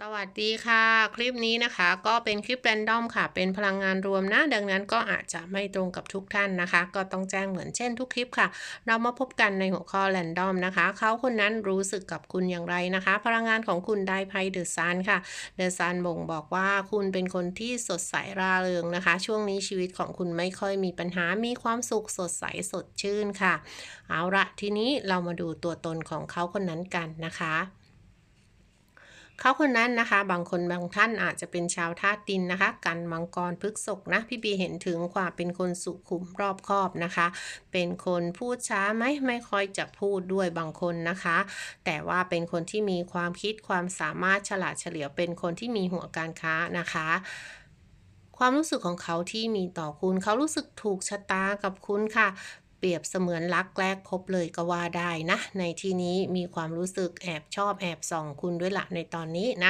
สวัสดีค่ะ คลิปนี้นะคะก็เป็นคลิปแรนดอมค่ะ เป็นพลังงานรวมนะ ดังนั้นก็อาจจะไม่ตรงกับทุกท่านนะคะ ก็ต้องแจ้งเหมือนเช่นทุกคลิปค่ะ เรามาพบกันในหัวข้อแรนดอมนะคะ เขาคนนั้นรู้สึกกับคุณอย่างไรนะคะ พลังงานของคุณได้ไพ่เดอะซันค่ะเดอะซันบ่งบอกว่าคุณเป็นคนที่สดใสร่าเริงนะคะ ช่วงนี้ชีวิตของคุณไม่ค่อยมีปัญหามีความสุขสดใสสดชื่นค่ะ เอาละทีนี้เรามาดูตัวตนของเขาคนนั้นกันนะคะ เขาคนนั้นนะคะ บางคนบางท่านอาจจะเป็นชาวธาตุดินนะคะ กันมังกรพฤกษกนะ พี่บีเห็นถึงความเป็นคนสุขุมรอบคอบนะคะ เป็นคนพูดช้าไหมไม่ค่อยจะพูดด้วยบางคนนะคะ แต่ว่าเป็นคนที่มีความคิดความสามารถฉลาดเฉลียวเป็นคนที่มีหัวการค้านะคะความรู้สึกของเขาที่มีต่อคุณ เขารู้สึกถูกชะตากับคุณค่ะ รียบเสมือนรักแรกพบเลยก็ว่าได้นะ ในที่นี้มีความรู้สึกแอบชอบแอบส่องคุณด้วยละในตอนนี้นะ